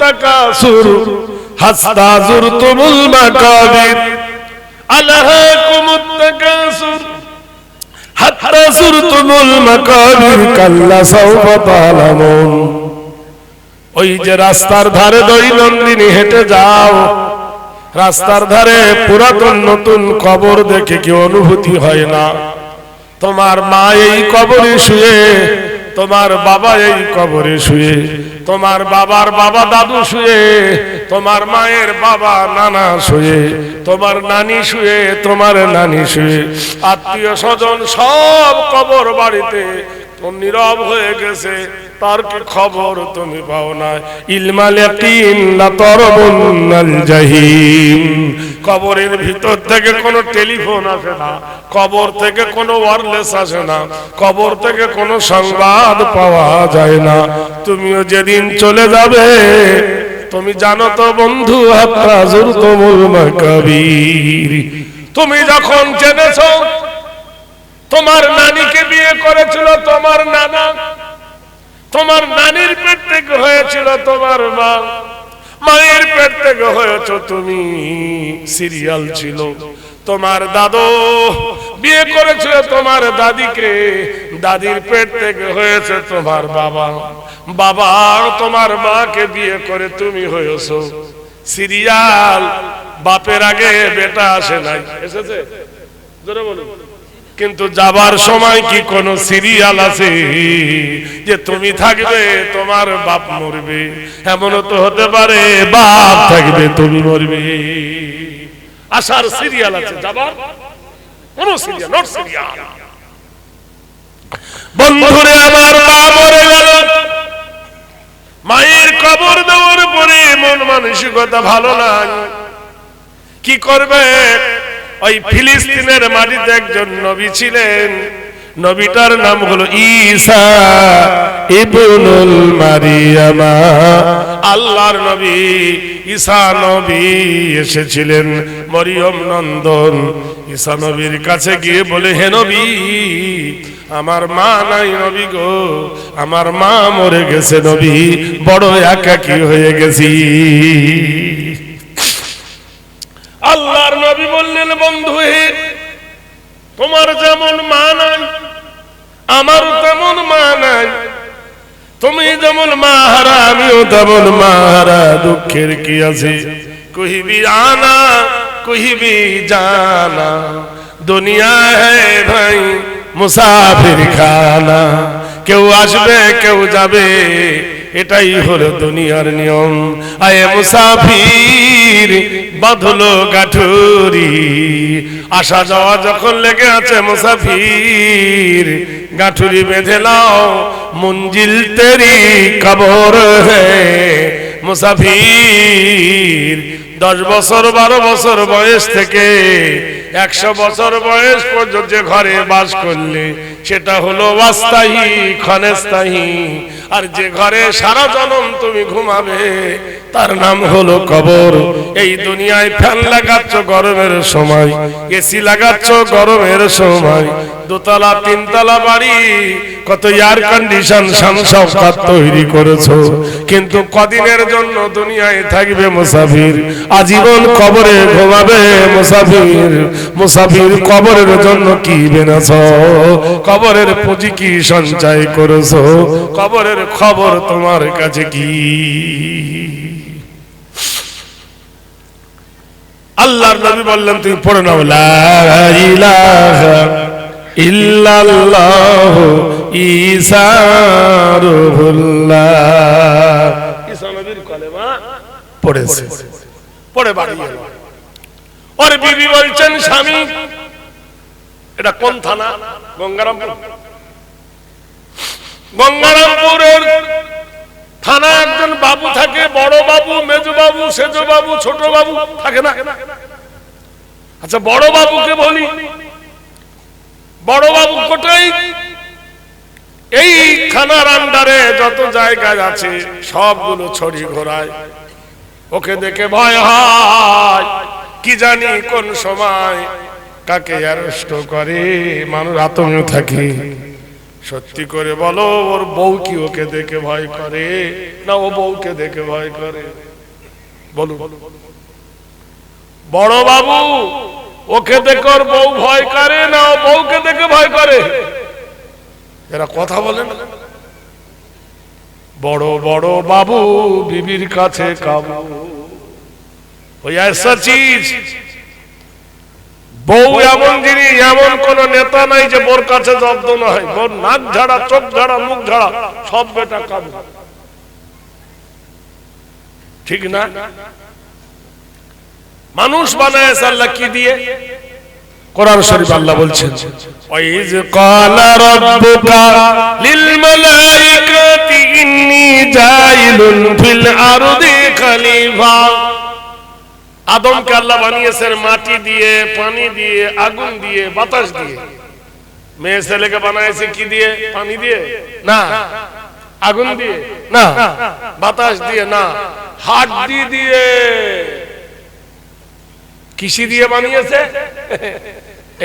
তাকাসুর মাকাবির তাকাসুর হাত্তা মাকাবির কাল্লা তালামুন ওই যে রাস্তার ধারে দৈনন্দিনী হেঁটে যাও, রাস্তার ধারে পুরাতন নতুন কবর দেখে কি অনুভূতি হয় না। তোমার মা এই কবরে শুয়ে, তোমার বাবা এই কবরে শুয়ে তোমার বাবার বাবা দাদু শুয়ে, তোমার মায়ের বাবা নানা শুয়ে, তোমার নানি শুয়ে, তোমার নানি শুয়ে। আত্মীয় স্বজন সব কবর বাড়িতে নীরব হয়ে গেছে। তার কি খবর তুমি পাও না? ইলমাল ইয়াকিন লা তরবুন্নাল জাহিম। কবরের ভিতর থেকে কোনো টেলিফোন আসে না, কবর থেকে কোনো ওয়্যারলেস আসে না, কবর থেকে কোনো সংবাদ পাওয়া যায় না। তুমিও যেদিন চলে যাবে, তুমি জানো তো বন্ধু, হাত্তা জুরতুমুল মাকাবির। তুমি যখন জেনেছো, তোমার নানিকে বিয়ে করেছিল, তোমার নানা তোমার নানির পেট থেকে হয়েছিল তোমার মা। মায়ের পেট থেকে হয়েছ তুমি। সিরিয়াল ছিল। তোমার দাদু বিয়ে করেছিল তোমার দাদিকে। দাদির পেট থেকে হয়েছে তোমার বাবা। বাবা, তোমার মাকে বিয়ে করে তুমি হয়েছো। সিরিয়াল বাপের আগে বেটা আসে নাই। এসেছে? জোরে বলুন। কিন্তু যাবার সময় কি কোন সিরিয়াল আছে? যে তুমি থাকবে, তোমার বাপ মরবে। এমনও তো হতে পারে, বাপ থাকবে, তুমি মরবে। আসার সিরিয়াল আছে, যাবার কোন সিরিয়াল নট সিরিয়াল। বন্ধুরে, আমার মা মরে গেল। মায়ের কবর দেওয়ার পরে মন মানসিকতা ভালো নাই। কি করবে? ওই ফিলিস্তিনের মাটিতে একজন নবী ছিলেন। নবীটার নাম হলো ঈসা ইবনুল মারিয়ামা। আল্লাহর নবী, ঈসা নবী এসেছিলেন। মরিয়ম নন্দন, ঈসা নবীর কাছে গিয়ে বলে, হে নবী, আমার মা নাই নবী গো, আমার মা মরে গেছে নবী, বড় একাকী হয়ে গেছি আল্লাহর নবী বললেন বন্ধু হে, তোমার যেমন মা নাই আমার তেমন মা নাই। তুমি যেমন মা হারা, আমিও তেমন মা হারা, দুঃখের কি আছে? কহিবি আনা কহিবি জানা, দুনিয়া হ্যাঁ ভাই মুসাফির খানা। কেউ আসবে, কেউ যাবে এটাই হলো দুনিয়ার নিয়ম। আয়ে মুসাফির, বাঁধলো গাঠুরি। আসা যাওয়া যখন লেগে আছে মুসাফির, গাঠুরি বেঁধে লাও মঞ্জিল তেরি কবর হে। মুসাফির, দশ বছর, বারো বছর বয়স থেকে একশো বছর বয়স পর্যন্ত ঘরে বাস করলে সেটা হলো অস্থায়ী, ক্ষণস্থায়ী। আর যে ঘরে সারা জনম তুমি ঘুমাবে, তার নাম হলো কবর। এই দুনিয়ায় ফ্যান লাগাচ্ছ গরমের সময়, এসি লাগাচ্ছ গরমের সময়। দোতলা, তিনতলা বাড়ি, কত এয়ার কন্ডিশন সংসদ তৈরি করেছ। কিন্তু কদিনের জন্য দুনিয়ায় থাকবে মুসাফির। আজীবন কবরে ঘুমাবে মুসাফির। মুসাফির কবরের জন্য কি বেনেছ? কবরের পুঁজি কি সঞ্চয় করেছ? কবরের খবর তোমার কাছে কি? আল্লাহর নবী বললেন, তুমি পড়ে নাও ইল্লাল্লাহ ঈসা পড়েছে। পড়ে বাড়ি ওর বিবি বলছেন, স্বামী এটা কোন থানা? গঙ্গারামপুর। গঙ্গারামপুরের থানা একজন বাবু থাকে, বড় বাবু, মেজ বাবু, সেজ বাবু, ছোট বাবু থাকে না? আচ্ছা বড় বাবুকে বলি। বড় বাবু কোটাই এই থানার আন্ডারে যত জায়গায় আছে, সবগুলো ছড়ি ঘোরায়। ওকে দেখে ভয় হয়। কি জানি কোন সময় কাকে অ্যারেস্ট করে? মানুষ আতঙ্ক থাকে। সত্যি করে বলো, ওর বউ কি ওকে দেখে ভয় করে? না, ও বউকে দেখে ভয় করে? বলো বড় বাবু, ওকে দেখে ওর বউ ভয় করে, না, ও বউকে দেখে ভয় করে? এরা কথা বলে না। বড় বড় বাবু, বিবির কাছে কাবু। ওই এসা চিজ বউ এমন জিনিস, এমন কোন নেতা নাই যে বোর কাছে জব্দ না হয়। বোর নাক ঝাড়া, চোখ ঝাড়া, মুখ ঝাড়া, সব বেটা কাবু। ঠিক না? মানুষ বানায় আল্লাহ কি দিয়ে? কোরআন শরীফ আল্লাহ বলছেন, ওয়াইজ ক্বালা রাব্বুকা লিল মালাইকাতি ইন্নী জাইলুন ফিল আরদি খলিফা। আদমকে আল্লাহ বানিয়েছেন মাটি দিয়ে, পানি দিয়ে, আগুন দিয়ে, বাতাস দিয়ে। মেয়ে ছেলেকে বানাইছে কি দিয়ে? পানি দিয়ে? না। আগুন দিয়ে? না। বাতাস দিয়ে? না। হাড্ডি দিয়ে। কৃষি দিয়ে বানিয়েছে?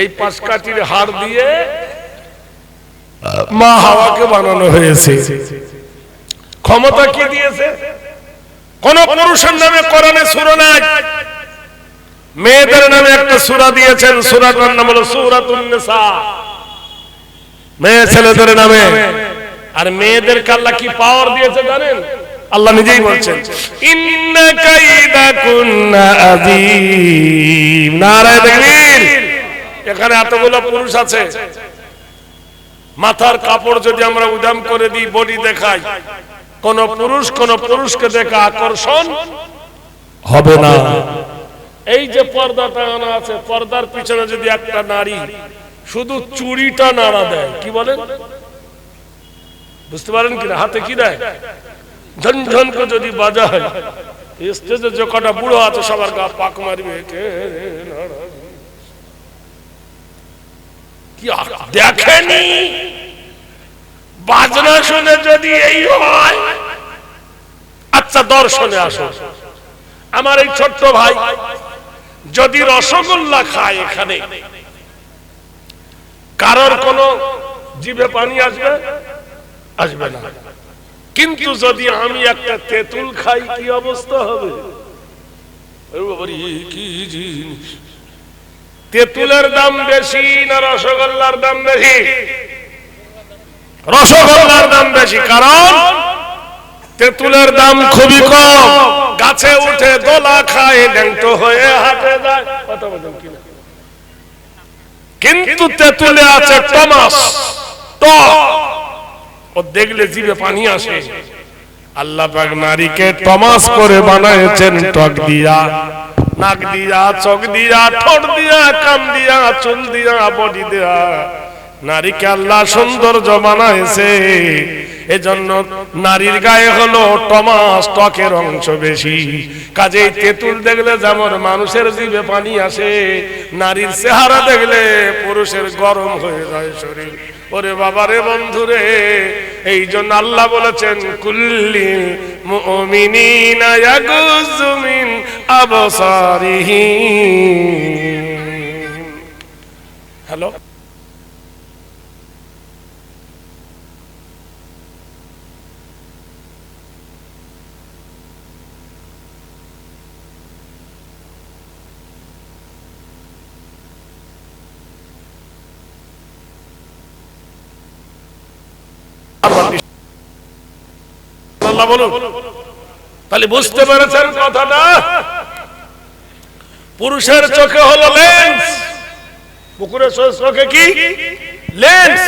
এই পাঁচ কাঠির হাড় দিয়ে মা হাওয়াকে বানানো হয়েছে। ক্ষমতা কি দিয়েছে? কোন পুরুষের নামে কোরআনে সুর নাই। মেয়েদের নামে একটা সুরা দিয়েছেন, সুরাটার নাম হলো সুরাতুন নিসা। মেয়ে ছেলেদের নামে। আর মেয়েদের আল্লাহ কি পাওয়ার দিয়েছে জানেন? আল্লাহ নিজেই বলছেন, ইন্না কাইদা কুন্না আযীম। এখানে এতগুলো পুরুষ আছে। মাথার কাপড় যদি আমরা উদাম করে দিই, বডি দেখাই, কোন পুরুষ কোন পুরুষকে দেখে আকর্ষণ হবে না। এই যে পর্দাটা আনা আছে, পর্দার পিছনে যদি একটা নারী শুধু চুড়িটা নাড়া দেয়, কি বলেন বুঝতে পারেন কিনা? হাতে কি দেয়? ঝনঝন করে যদি বাজায় স্টেজে যে কটা বুড়ো আছে, সবার গা পাক মারবে। কি দেখেনি? বাজনা শুনে যদি এই হয় আচ্ছা দর্শনে আসো। আমার এই ছোট্ট ভাই যদি রসগোল্লা খায় এখানে, কারোর কোন জিভে পানি আসবে? আসবে না। কিন্তু যদি আমি একটা তেঁতুল খাই, কি অবস্থা হবে? তেঁতুলের দাম বেশি না রসগোল্লার দাম বেশি? রসগোল্লার দাম বেশি, কারণ তেঁতুলের দাম খুবই কম। গাছে উঠে দোলা খায় ল্যাংটো হয়ে হাটে কিন্তু তেঁতুলে আছে টমাস। ও দেখলে জিভে পানি আসে। আল্লাহ পাক নারীকে টমাস করে বানাইছেন, টক দিয়া। নাক দিয়া, চোখ দিয়া, ঠোঁট দিয়া, কান দিয়া, চুল দিয়া, বডি দিয়া। নারীকে আল্লাহ সৌন্দর্য বানাইছে। এজন্য নারীর গায়ে হলো টমাস টকের অংশ বেশি। কাজেই তেঁতুল দেখলে যেমন মানুষের জিভে পানি আসে, নারীর চেহারা দেখলে পুরুষের গরম হয়ে যায় শরীর। ওরে বাবারে বন্ধুরে, এই জন্য আল্লাহ বলেছেন, কুল্লি মুমিনিনা মিন হ্যালো? আল্লাহ বলুন। তাহলে বুঝতে পেরেছেন কথাটা? পুরুষের চোখে হলো লেন্স পুকুরের চোখে কি? লেন্স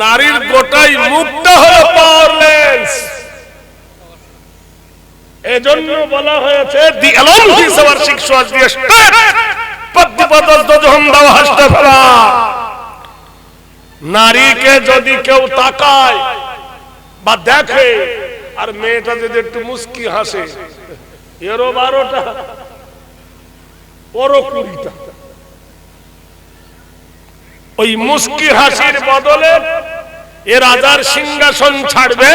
নারীর গোটাই মুখটা হলো পাওয়ার লেন্স এজন্য বলা হয়েছে, the alone his hour six was the state পদ্মপদস দজহম দাও, হাসতে ফেলা নারীকে যদি কেউ তাকায় বা দেখে আর মেয়েটা যদি একটু মুস্কি হাসে, এরও বারোটা ওরও কুড়িটা। ওই মুস্কি হাসির বদলে এ রাজার সিংহাসন ছাড়বে,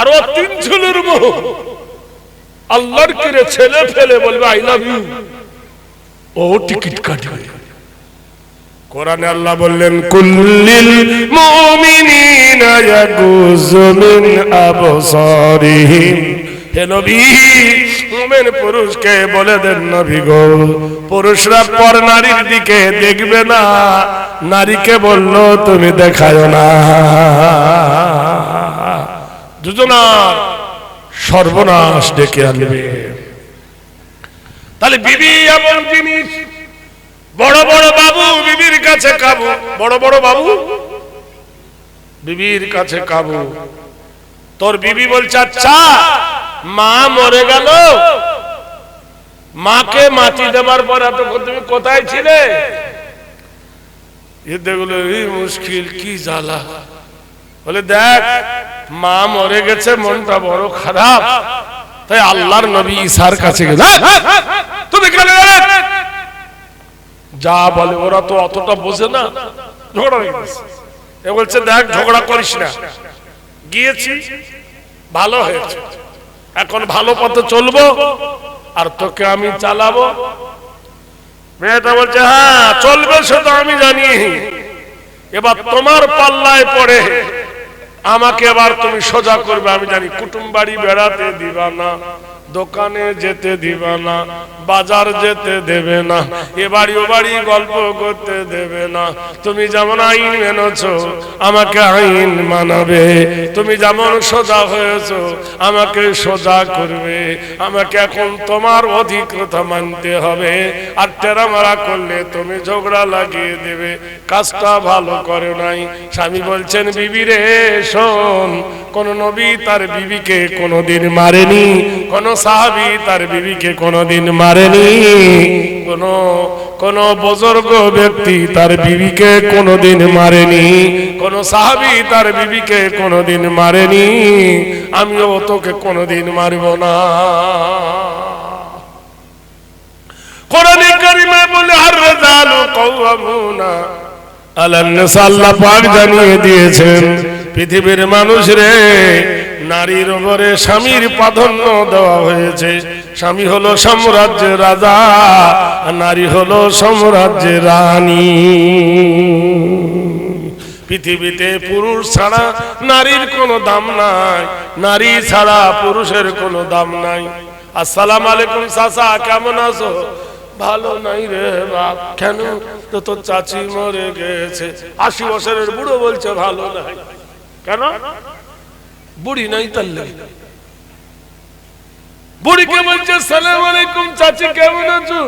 আর ও তিন ঝুলুর মুখ আল্লাহর কিরে ছেলে ফেলে বলবে আই লাভ ইউ ও টিকিট কাটবে। কোরআনে আল্লাহ বললেন, কুল্লিল মুমিনিনা ইয়াগুযু মিন আবসারিহিম। হে নবী, মুমিন পুরুষকে বলে দেন, নবী গো, পুরুষরা পর নারীর দিকে দেখবে না। নারীকে বলল, তুমি দেখায় না। দুজনার সর্বনাশ ডেকে আনবে। তাহলে বিবি এমন জিনিস বড় বড় বাবু বিবির কাছে কাবু। বড় বড় বাবু? বিবির কাছে কাবু। তোর বিবি বলছে আচ্ছা মা মরে গেল। মাকে মাটি দেবার পর এতক্ষণ তুমি কোথায় ছিলে? এই মুশকিল, কি জ্বালা। বলে, দেখ, মা মরে গেছে, মনটা বড় খারাপ। তাই আল্লাহর নবী ঈসার কাছে গেল। তুমি কেন গেলে। যা বলে, ওরা তো অতটা বোঝে না। ঝগড়া হয়ে গেছে। এ বলছে, দেখ, ঝগড়া করিস না। গিয়েছি, ভালো হয়েছে। এখন ভালো পথে চলবো, আর তোকে আমি চালাবো। মেয়েটা বলছে হ্যাঁ চলবে সেটা আমি জানি। এবার তোমার পাল্লায় পড়ে। আমাকে এবার তুমি সোজা করবে, আমি জানি। কুটুম বাড়ি বেড়াতে দিবা না। দোকানে যেতে দিবা না, বাজার যেতে দেবে না, এ বাড়ি ও বাড়ি গল্প করতে দেবে না। তুমি যেমন আইন মেনেছ, আমাকে আইন মানাবে। তুমি যেমন সোজা হয়েছ, আমাকে সোজা করবে। আমাকে এখন তোমার অধিকতা মানতে হবে। আর টেরামারা করলে তুমি ঝগড়া লাগিয়ে দেবে। কাজটা ভালো করে নাই। স্বামী বলছেন, বিবি রে, শোন, কোন নবী তার বিবিকে কোনোদিন মারেনি, কোন সাহাবি তার বিবিকে কোনোদিন মারেনি। কোন কোন বুজুর্গ ব্যক্তি তার বিবিকে কোনোদিন মারেনি। কোন সাহাবি তার বিবিকে কোনোদিন মারেনি। আমিও তোকে কোনোদিন মারব না। কোরআন কারিমে বলে, আর রেজালু কওয়ামুনা আলান আল্লাহ পাক জানিয়ে দিয়েছেন, পৃথিবীর মানুষ রে নারীর উপরে স্বামীর প্রাধান্য দেওয়া হয়েছে। স্বামী হলো সাম্রাজ্যের রাজা নারী হলো সাম্রাজ্যের রানী। পৃথিবীতে পুরুষ ছাড়া নারীর কোনো দাম নাই, নারী ছাড়া পুরুষের কোনো দাম নাই। আসসালাম আলাইকুম চাচা, কেমন আছো? ভালো নাই রে বাপ, কেন? তো তোর চাচি মরে গেছে। আশি বছরের বুড়ো বলছে ভালো নাই। কেন? বুড়ি নাই তার লেগে। বুড়িকে বলছে, সালাম আলাইকুম চাচি, কেমন আছো?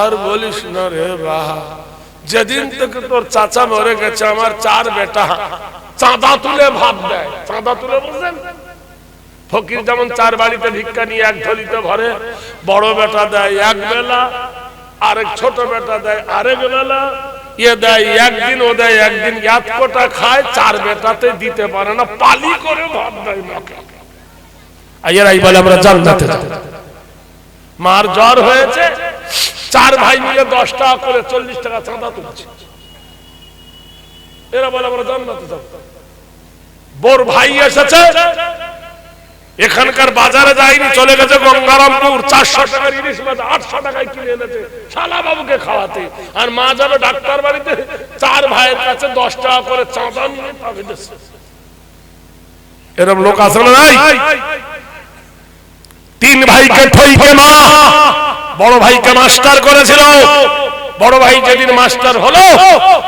আর বলিস না রে বাহ, যেদিন থেকে তোর চাচা মরে গেছে, আমার চার বেটা চাঁদা তুলে ভাব দেয়। চাঁদা তুলে বুঝলেন ফকির যেমন চার বাড়িতে ভিক্ষা নিয়ে এক ঝলিতে ভরে বড় বেটা দেয় এক বেলা, আরেক ছোট বেটা দেয় আরেক বেলা মার জ্বর হয়েছে, চার ভাই মিলে দশ টাকা করে চল্লিশ টাকা চাঁদা তুলছে। এরা বলে, আমরা জান্নাতে বোর ভাই এসেছে এখানকার বাজারে যায়নি, চলে গেছে গঙ্গারামপুর, চারশো টাকার ইলিশ মাছ, আটশো টাকায় কিনে এনেছে শালা বাবুকে খাওয়াতে। আর মা যাবে ডাক্তার বাড়িতে, চার ভাইয়ের কাছে দশ টাকা করে চাঁদা নিয়ে তাকে। এরকম লোক আছে না নাই? তিন ভাইকে ঠইকে মা। বড় ভাইকে মাস্টার করেছিল। বড় ভাই যেদিন মাস্টার হলো,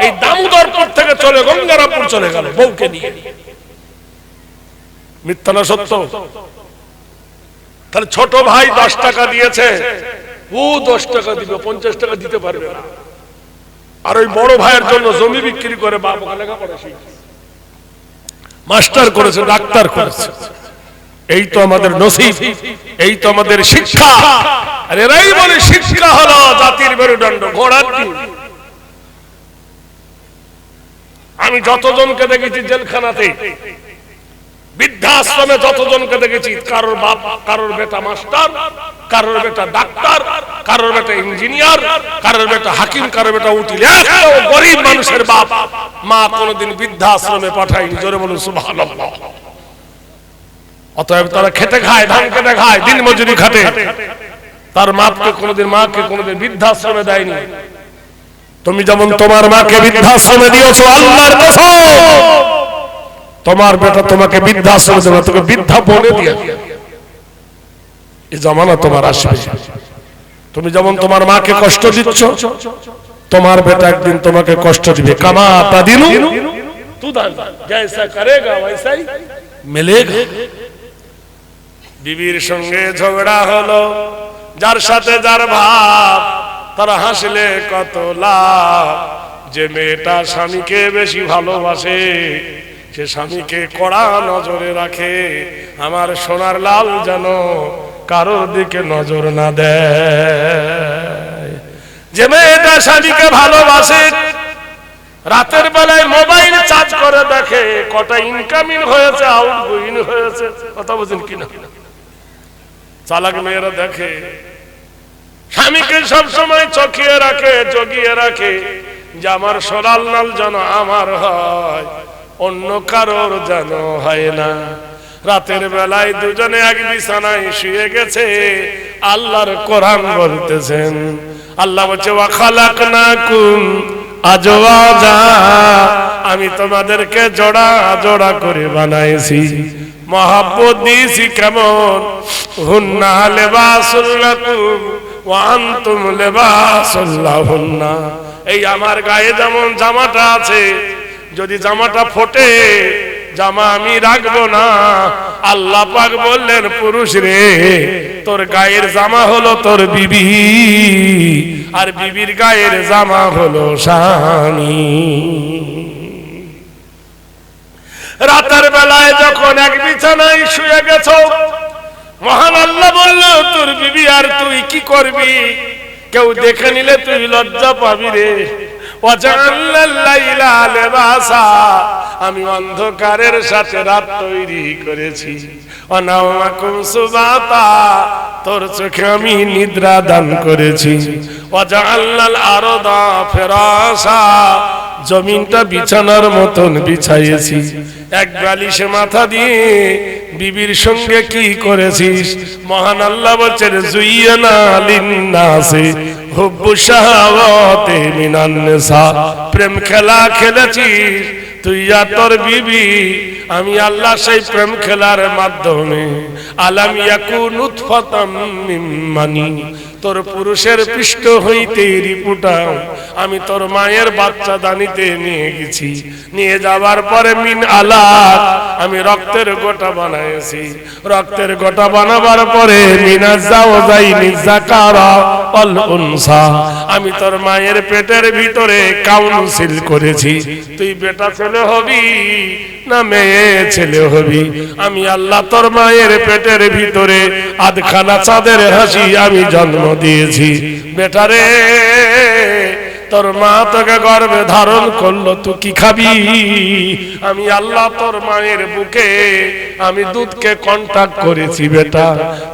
এই দামোদরপুর থেকে চলে গঙ্গারামপুর চলে গেল বউকে নিয়ে। মিথ্যা না সত্য? তাহলে ছোট ভাই দশ টাকা দিয়েছে, ও দশ টাকা দিবে, পঞ্চাশ টাকা দিতে পারবে না। আর ওই বড় ভাইয়ের জন্য জমি বিক্রি করে বাপ মাস্টার করেছে, ডাক্তার করেছে। এই তো আমাদের নসিব, এই তো আমাদের শিক্ষা। আর এরাই বলে শিক্ষা হলো জাতির মেরুদণ্ড, ঘোড়ার ডিম। আমি যতজনকে দেখেছি জেলখানাতে বৃদ্ধাশ্রমে যতজনকে দেখেছি, কারোর বাপ, কারোর বেটা মাস্টার, কারোর বেটা ডাক্তার, কারোর বেটা ইঞ্জিনিয়ার, কারোর বেটা হাকিম, কারোর বেটা উকিল গরিব মানুষের বাপ। মা কোনোদিন বৃদ্ধাশ্রমে পাঠায়নি, জোরে বলুন, সুবহানাল্লাহ। অতএব তারা খেতে খায়, ধান খেতে খায়, দিন মজুরি খাটে। তার মাপকে কোনোদিন, মাকে কোনোদিন বৃদ্ধাশ্রমে দেয়নি। তুমি যেমন তোমার মাকে বৃদ্ধাশ্রমে দিয়েছ, আল্লাহর কসম। তোমার বেটা তোমাকে বৃদ্ধা বৃদ্ধাশ্রমে দেবে তোকে বৃদ্ধা বলে দিয়া। এই জামানা তোমার আসবে। তুমি যেমন তোমার মাকে কষ্ট দিচ্ছ, তোমার বেটা একদিন তোমাকে কষ্ট দিবে। কামা তা দিনু বিবির সঙ্গে ঝগড়া হলো, যার সাথে যার ভাব, তার হাসলে কত লাভ। যে মেয়েটা স্বামীকে বেশি ভালোবাসে সে স্বামীকে কড়া নজরে রাখে, আমার সোনার লাল যেন কারোর দিকে নজর না দেয়। যে মেয়েটা স্বামীকে ভালোবাসে, রাতের বেলায় মোবাইল চার্জ করে দেখে, কটা ইনকামিং হয়েছে আউট গোয়িং হয়েছে, কথা বুঝেন কিনা চালাক মেয়েরা দেখে, স্বামীকে সব সময় চকিয়ে রাখে, জগিয়ে রাখে, যে আমার সোনাল নাল যেন আমার হয়। অন্য কারোর যেন হয় না। রাতের বেলায় দুজনে এক বিছানায় শুয়ে গেছে। আল্লাহর কোরআন বলতেছেন, আল্লাহ বলছে, ওয়া খালাকনাকুম আজওয়াজা। আমি তোমাদেরকে জোড়া জোড়া করে বানাইছি। মহাব্বত দিয়েছি কেমন? হুন্না লেবাসুল লাকুম ওয়া আনতুম লেবাসুল লাহুন্না। এই আমার গায়ে যেমন জামাটা আছে যদি জামাটা ফোটে, জামা আমি রাখব না। আল্লাহ পাক বললেন, পুরুষ রে, তোর গায়ের জামা হলো তোর বিবি, আর বিবির গায়ের জামা হলো স্বামী। রাতের বেলায় যখন এক বিছানায় শুয়ে গেছ, মহান আল্লাহ বলল, তোর বিবি আর তুই কি করবি? কেউ দেখে নিলে তুই লজ্জা পাবি রে। আমি অন্ধকারের সাথে রাত তৈরি করেছি। অনামাকুম সুবাতা। তোর চোখে আমি নিদ্রা দান করেছি। অজাল্লাল আরও দা ফেরাসা জমিনটা বিছানার মতন বিছাইয়েছি। এক বালিশে মাথা দিয়ে বিবির সঙ্গে কি করেছিস? মহান আল্লাহ বলছেন, জুইয়ানা লিন্নাসে। হুব্বু প্রেম খেলা খেলেছি, তুই তোর বিবি, আমি আল্লাহ সেই প্রেম খেলার মাধ্যমে। আলাম কুন মানি তোর পুরুষের পৃষ্ঠ হইতে রিপুটাও। আমি তোর মায়ের বাচ্চা দানিতে নিয়ে গেছি। নিয়ে যাবার পরে মিন আলাক আমি রক্তের গোটা বানাইছি। রক্তের গোটা বানাবার পরে মিনা যাও যাই উনসা। আমি তোর মায়ের পেটের ভিতরে কাউন্সিল করেছি। তুই বেটা ছেলে হবি না মেয়ে ছেলে হবি? আমি আল্লাহ তোর মায়ের পেটের ভিতরে আধখানা চাঁদের হাসি আমি জন্ম দিয়েছি। বেটারে তোর মা তোকে গর্বে ধারণ করল তুই কি খাবি? আমি আল্লাহ তোর মায়ের বুকে আমি দুধকে কন্টাক্ট করেছি, বেটা।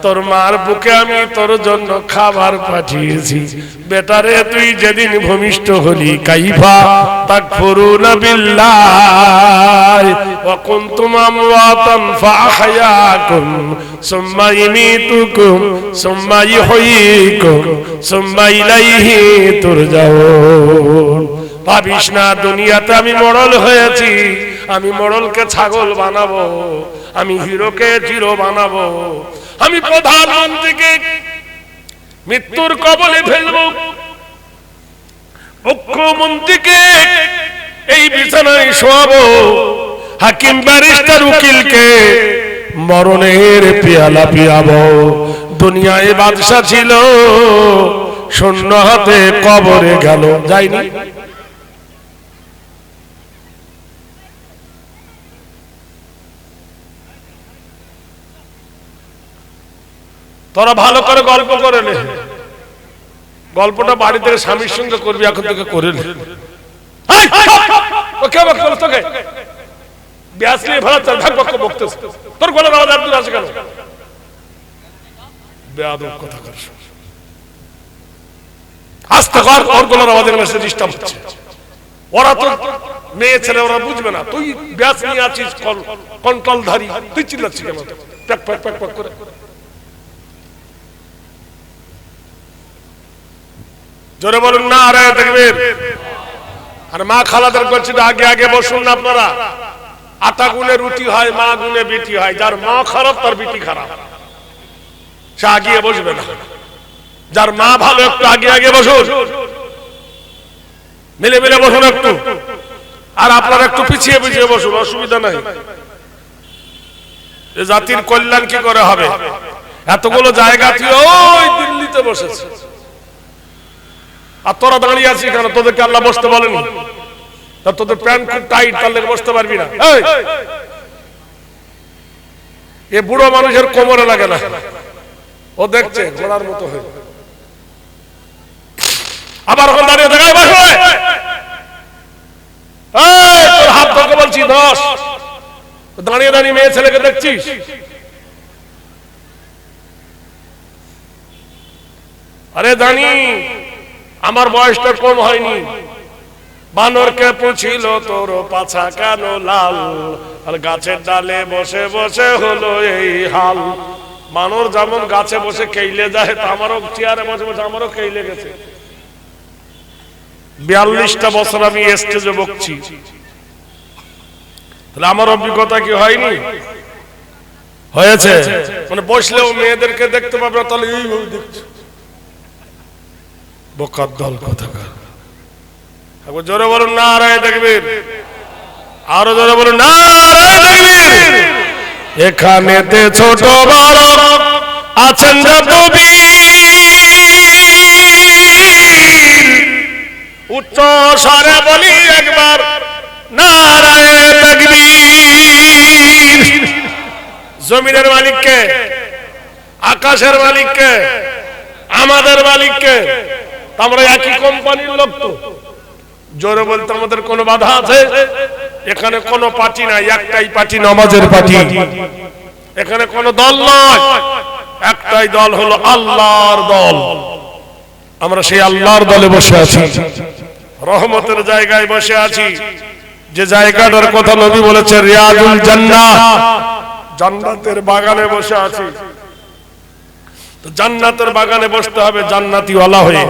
তোর মার বুকে আমি তোর জন্য খাবার পাঠিয়েছি। বেটারে তুই যেদিন ভূমিষ্ঠ হলি, কাইফা তাক ফুরুন বিল্লাহ। কুনতুম আমওয়াতান ফাআহয়াকুম সুম্মা ইমিতুকুম, সুম্মা ইহয়িকুম সুম্মা ইলাইহি তুরজাউন। ভাবিস না, দুনিয়াতে আমি মরল হয়েছি। আমি মরলকে ছাগল বানাবো, আমি হিরোকে জিরো বানাবো। আমি প্রধানমন্ত্রীকে মৃত্যুর কবলে ফেলব। মুখ্যমন্ত্রীকে এই বিছানায় শোয়াবো। হাকিম ব্যারিস্টার উকিলকে মরণের পেয়ালা পিয়াবো। দুনিয়ায় বাদশা ছিল। শূন্য হাতে কবরে গেল। যায়নি? তোরা ভালো করে গল্প করে নে। গল্পটা বাড়ি থেকে স্বামীর সঙ্গে করবি, এখন থেকে করে নে। তোর কথা ডিস্টার্ব হচ্ছে। ওরা তো মেয়ে ছেলে ওরা বুঝবে না। তুই ব্যাস নিয়ে আছিস তুই চিল্লাচ্ছিস কেন? প্যাক প্যাক প্যাক প্যাক করে। জোরে বলুন না আরে দেখবেন। আর মা খালাদের না, আগে আগে বসুন না আপনারা। আটা গুনে রুটি হয় মা গুনে বিটি হয়। যার মা খারাপ তার বিটি খারাপ। সে আগিয়ে বসবে না। যার মা ভালো একটু আগে আগে বসুন। মিলে মিলে বসুন একটু। আর আপনারা একটু পিছিয়ে পিছিয়ে বসুন, অসুবিধা নাই। জাতির কল্যাণ কি করে হবে? এতগুলো জায়গা তুই ওই দিল্লিতে বসেছে আর তোরা দাঁড়িয়ে আছিস কেন? তোদেরকে আল্লাহ বসতে বলেনি। তা তোদের প্যান্ট খুব টাইট তাহলে বসতে পারবি না। এ বুড়ো মানুষের কোমরে লাগে না। ও দেখছে, ঘোড়ার মতো হয়ে। আবার ওখানে দাঁড়িয়ে দেখায় তোর হাত ধরতে বলছি দশ দাঁড়িয়ে দাঁড়িয়ে মেয়ে ছেলেকে দেখছিস? আরে জানি আমার বয়সটা কম হয়নি। বানরকে পুছিল তোর পাছা কেন লাল? আর গাছের ডালে বসে বসে হলো এই হাল। বানর যেমন গাছে বসে কেইলে যায় আমারও চেয়ারে বসে বসে আমারও কেইলে গেছে। বিয়াল্লিশটা বছর আমি স্টেজে বকছি। তাহলে আমার অভিজ্ঞতা কি হয়নি? হয়েছে। মানে বসলেও মেয়েদেরকে দেখতে পাবে, তাহলে এইভাবে দেখছে। বোকার দল কোথাকার। একবার জোরে বলুন না রায় দেখবেন আরও জোরে বলুন না রায় দেখবেন এখানেতে ছোট বড় আছেন যত বীর উচ্চ স্বরে বলি একবার নারায় তাকবীর। জমিনের মালিককে, আকাশের মালিককে, আমাদের মালিককে, তা আমরা একই কোম্পানির লোক তো। জোরে বলতে আমাদের কোনো বাধা আছে? এখানে কোনো পার্টি নাই, একটাই পার্টি, নামাজের পার্টি। এখানে কোনো দল নয়, একটাই দল হলো আল্লাহর দল। আমরা সেই আল্লাহর দলে বসে আছি। রহমতের জায়গায় বসে আছি। যে জায়গাটার কথা নবী বলেছে রিয়াজুল জান্নাহ। জান্নাতের বাগানে বসে আছি। তো জান্নাতের বাগানে বসতে হবে জান্নাতি ওয়ালা হয়ে।